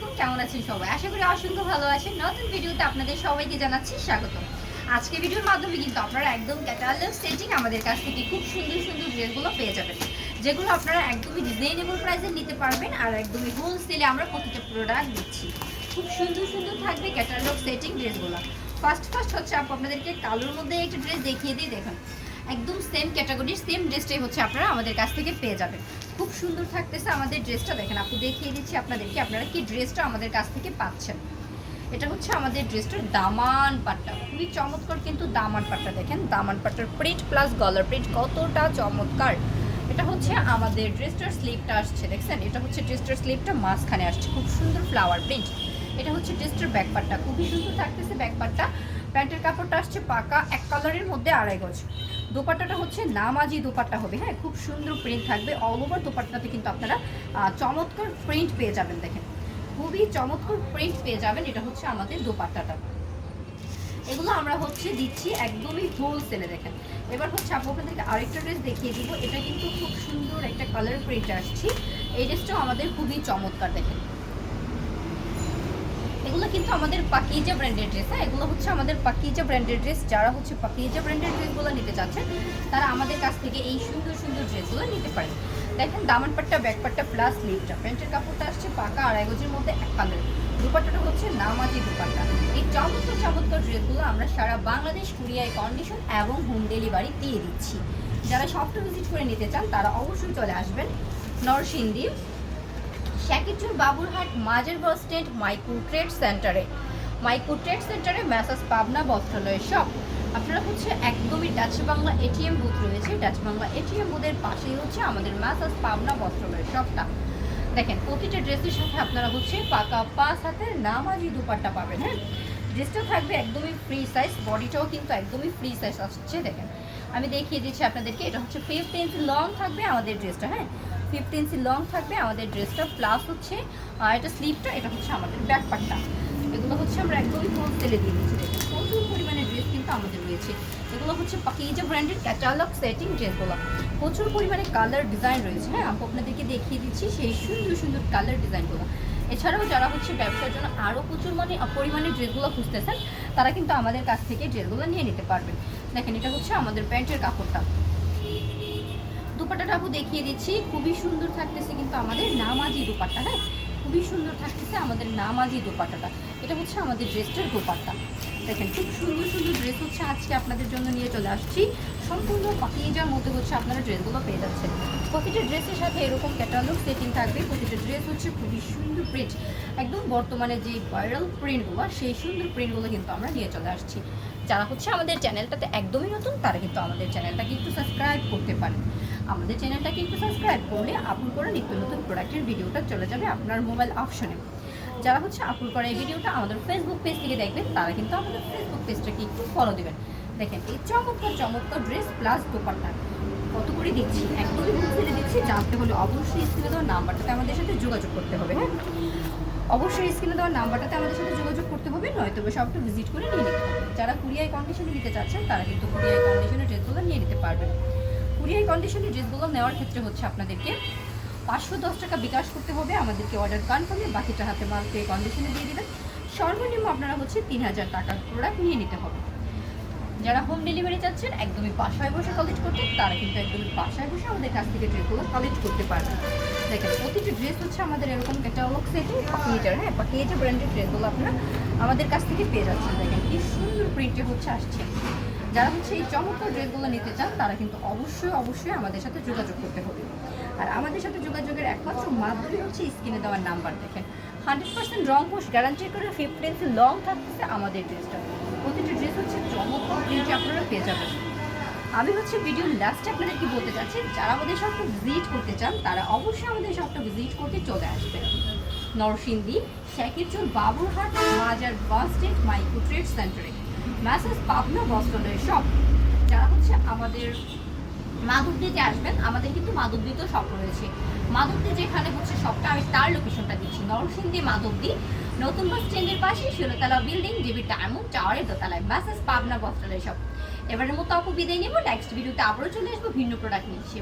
আলাইকুম, কেমন আছেন সবাই? আশা করি অসংখ্য ভালো আছেন। নতুন ভিডিওতে আপনাদের সবাইকে জানাচ্ছি স্বাগত আজকে ভিডিওর মাধ্যমে কিন্তু আপনারা একদম ক্যাটালগ সেটিং আমাদের কাছ থেকে খুব সুন্দর সুন্দর ড্রেসগুলো পেয়ে যাবেন। যেগুলো আপনারা একদমই রিজনেবল প্রাইসে নিতে পারবেন আর একদমই হোলসেলে আমরা প্রতিটা প্রোডাক্ট দিচ্ছি। খুব সুন্দর সুন্দর থাকবে ক্যাটালগ সেটিং ড্রেসগুলো ফার্স্ট ফার্স্ট হচ্ছে আপু, আপনাদেরকে কালোর মধ্যে একটা ড্রেস দেখিয়ে দিই, দেখুন। একদম সেম ক্যাটাগরির সেম ড্রেসটাই হচ্ছে আপনারা আমাদের কাছ থেকে পেয়ে যাবেন। খুব সুন্দর থাকতেছে আমাদের ড্রেসটা। দেখেন আপু দেখিয়ে দিচ্ছি আপনাদেরকে, আপনারা কি ড্রেসটা আমাদের কাছ থেকে পাচ্ছেন? এটা হচ্ছে আমাদের ড্রেসটার দামান পাট্টা। খুবই চমৎকার কিন্তু দামান পাট্টা, দেখেন। দামান পাট্টার প্রিন্ট প্লাস গলার প্রিন্ট কতটা চমৎকার। এটা হচ্ছে আমাদের ড্রেসটার স্লিপটা আসছে, দেখছেন? এটা হচ্ছে ড্রেসটার স্লিপটা মাঝখানে আসছে। খুব সুন্দর ফ্লাওয়ার প্রিন্ট এটা হচ্ছে ড্রেসটার ব্যাকপারটা খুবই সুন্দর থাকতেছে ব্যাকপারটা প্যান্টের কাপড়টা আসছে পাকা, এক কালারের মধ্যে আড়াই গজ। দোপাট্টাটা হচ্ছে নামাজি দোপাট্টা হবে হ্যাঁ? খুব সুন্দর প্রিন্ট থাকবে। অল ওভার দোপাট্টাতে কিন্তু আপনারা চমৎকার প্রিন্ট পেয়ে যাবেন, দেখেন। খুবই চমৎকার প্রিন্ট পেয়ে যাবেন, এটা হচ্ছে আমাদের দোপাট্টাটা। এগুলো আমরা হচ্ছে দিচ্ছি একদমই হোলসেলে দেখেন। এবার হচ্ছে আপু আপনাদেরকে আরেকটা ড্রেস দেখিয়ে দিব। এটা কিন্তু খুব সুন্দর একটা কালার প্রিন্ট আসছি। এই ড্রেসটাও আমাদের খুবই চমৎকার, দেখেন। এগুলো কিন্তু আমাদের পাকিজা ব্র্যান্ডের ড্রেস হ্যাঁ? এগুলো হচ্ছে আমাদের পাকিজা ব্র্যান্ডের ড্রেস যারা হচ্ছে পাকিজা ব্র্যান্ডের ড্রেসগুলো নিতে চাচ্ছেন তারা আমাদের কাছ থেকে এই সুন্দর সুন্দর ড্রেসগুলো নিতে পারেন। দেখেন, দামান পাট্টা, ব্যাক পাট্টা প্লাস লিপটা প্যান্টের কাপড়টা আসছে পাকা আড়াই গজের মধ্যে এক কালার দুপাট্টাটা হচ্ছে নামাজি দুপাট্টা। এই চমৎকার চমৎকার ড্রেসগুলো আমরা সারা বাংলাদেশ কুরিয়ায় কন্ডিশন এবং হোম ডেলিভারি দিয়ে দিচ্ছি। যারা শপটা ভিজিট করে নিতে চান, তারা অবশ্যই চলে আসবেন Narsingdi Shakichur Baburhat bus stand micro trade সেন্টারে। মাইক্রো ট্রেড সেন্টারে ম্যাসাজ পাবনা বস্ত্রালয়ের শপ। আপনারা হচ্ছে একদমই ডাচ বাংলা এটিএম বুথ রয়েছে। ডাচ বাংলা এটিএম বুথের পাশেই হচ্ছে আমাদের ম্যাসাজ পাবনা বস্ত্রালয়ের শপটা। দেখেন, প্রতিটা ড্রেসের সাথে আপনারা হচ্ছে পাকা পাঁচ হাতের নামাজি দুপাট্টা পাবেন হ্যাঁ? ড্রেসটা থাকবে একদমই ফ্রি সাইজ বডিটাও কিন্তু একদমই ফ্রি সাইজ আসছে, দেখেন। আমি দেখিয়ে দিচ্ছি আপনাদেরকে, এটা হচ্ছে ফিফথ ইঞ্চি লং থাকবে আমাদের ড্রেসটা হ্যাঁ? ফিফথ ইঞ্চি লং থাকবে আমাদের ড্রেসটা প্লাস হচ্ছে এটা স্লিপটা এটা হচ্ছে আমাদের ব্যাক পার্টটা এগুলো হচ্ছে আমরা একদমই হোলসেলে দিয়ে দিচ্ছি। প্রচুর পরিমাণে ড্রেস কিন্তু আমাদের রয়েছে। এগুলো হচ্ছে পাকিজা ব্র্যান্ডের ক্যাটালগ সেটিং ড্রেসগুলো প্রচুর পরিমাণে কালার ডিজাইন রয়েছে হ্যাঁ? আমি আপনাদেরকে দেখিয়ে দিচ্ছি সেই সুন্দর সুন্দর কালার ডিজাইনগুলো এছাড়াও যারা হচ্ছে ব্যবসার জন্য আরও প্রচুর মানে পরিমাণে ড্রেসগুলো খুঁজতেছেন, তারা কিন্তু আমাদের কাছ থেকে ড্রেসগুলো নিয়ে নিতে পারবেন। দেখেন, এটা হচ্ছে আমাদের প্যান্টের কাপড়টা। দুপাটাটা আপু দেখিয়ে দিচ্ছি। খুবই সুন্দর থাকতেছে কিন্তু আমাদের নামাজি দুপাট্টা হ্যাঁ? খুবই সুন্দর থাকতেছে আমাদের নামাজি দোপাট্টাটা। এটা হচ্ছে আমাদের ড্রেসটার দোপাট্টা। দেখেন, খুব সুন্দর সুন্দর ড্রেস হচ্ছে আজকে আপনাদের জন্য নিয়ে চলে আসছি। সম্পূর্ণ পাকিজার মধ্যে হচ্ছে আপনারা ড্রেসগুলো পেয়ে যাচ্ছেন। প্রতিটা ড্রেসের সাথে এরকম ক্যাটালগ সেটিং থাকবে, প্রতিটা ড্রেস হচ্ছে খুবই সুন্দর প্রিন্ট একদম বর্তমানে যে ভাইরাল প্রিন্টগুলো সেই সুন্দর প্রিন্টগুলো কিন্তু আমরা নিয়ে চলে আসছি। যারা হচ্ছে আমাদের চ্যানেলটাতে একদমই নতুন, তারা কিন্তু আমাদের চ্যানেলটাকে একটু সাবস্ক্রাইব করতে পারেন। আমাদের চ্যানেলটাকে একটু সাবস্ক্রাইব করলে আপলোড করে নিত্য নতুন প্রোডাক্টের ভিডিওটা চলে যাবে আপনার মোবাইল অপশনে যারা হচ্ছে আপলোড করা এই ভিডিওটা আমাদের ফেসবুক পেজ থেকে দেখবেন, তারা কিন্তু আমাদের ফেসবুক পেজটাকে একটু ফলো দেবেন। দেখেন, এই চমৎকার চমৎকার ড্রেস প্লাস দোপাট্টা। কত করে দিচ্ছি? একদমই হোলসেলে দিচ্ছি, জানতে হলে অবশ্যই স্ক্রিনে দেওয়ার নাম্বারটাতে আমাদের সাথে যোগাযোগ করতে হবে হ্যাঁ? অবশ্যই স্ক্রিনে দেওয়ার নাম্বারটাতে আমাদের সাথে যোগাযোগ করতে হবে, নয়তো সবটা ভিজিট করে নিয়ে নিতে হবে। যারা কুরিয়ার কন্ডিশনে নিতে চাচ্ছেন, তারা কিন্তু কুরিয়ার কন্ডিশনের ড্রেসগুলো নিয়ে নিতে পারবেন। কুরিয়ার কন্ডিশনের ড্রেসগুলো নেওয়ার ক্ষেত্রে হচ্ছে আপনাদেরকে পাঁচশো দশ টাকা বিকাশ করতে হবে, আমাদেরকে অর্ডার কনফার্মে বাকিটা হাতে মাল পেয়ে কন্ডিশনে দিয়ে দেবেন। সর্বনিম্ন আপনারা হচ্ছে তিন হাজার টাকার প্রোডাক্ট নিয়ে নিতে হবে। যারা হোম ডেলিভারি চাচ্ছেন, একদমই বাসায় বসে কালেক্ট করতে, তারা কিন্তু একদমই বাসায় বসে আমাদের কাছ থেকে ড্রেসগুলো কালেক্ট করতে পারবেন। দেখেন, প্রতিটি ড্রেস হচ্ছে আমাদের এরকম ক্যাটালগ সেটিং পাকিয়েটার হ্যাঁ পাকিয়েটার ব্র্যান্ডের ড্রেসগুলো আপনারা আমাদের কাছ থেকে পেয়ে যাচ্ছেন। দেখেন, কি সুন্দর প্রিন্টে হচ্ছে আসছে। যারা হচ্ছে এই চমৎকার ড্রেসগুলো নিতে চান, তারা কিন্তু অবশ্যই অবশ্যই আমাদের সাথে যোগাযোগ করতে হবে। আর আমাদের সাথে যোগাযোগের একমাত্র মাধ্যমে হচ্ছে স্ক্রিনে দেওয়ার নাম্বার, দেখেন। হান্ড্রেড পার্সেন্ট রং কোর্স গ্যারান্টি করে ফিফটিন লং থাকতেছে আমাদের ড্রেসটা প্রতিটি ড্রেস হচ্ছে চমৎকার প্রিন্টে আপনারা পেয়ে যাবেন। আমি হচ্ছে ভিডিও লাস্টে আপনাদের কি বলতে চাচ্ছি, যারা আমাদের শপটা ভিজিট করতে চান, তারা অবশ্যই আমাদের শপটা ভিজিট করতে চলে আসবেন। নরসিংদী, শেখিরচুর, বাবুরহাট, মাজার বাস স্ট্যান্ড মাইক্রো ট্রেড সেন্টারে ম্যাসেজ পাবনা বস্ত্রালয় শপ যারা হচ্ছে আমাদের মাধবদীতে আসবেন, আমাদের কিন্তু মাধবদীতেও শপ রয়েছে। মাধবদী যেখানে হচ্ছে শপটা আমি তার লোকেশনটা দিচ্ছি। নরসিংদী মাধবদী, নতুন বাস স্ট্যান্ডের পাশে ষোলোতলা বিল্ডিং ডিবি ডায়মন্ড টাওয়ারের দোতলায়। ম্যাসেজ পাবনা বস্ত্রালয় শপ এবারের মতো আপু বিদায় নেব। নেক্সট ভিডিওতে আবারও চলে আসব, ভিন্ন প্রোডাক্ট নিয়ে। সে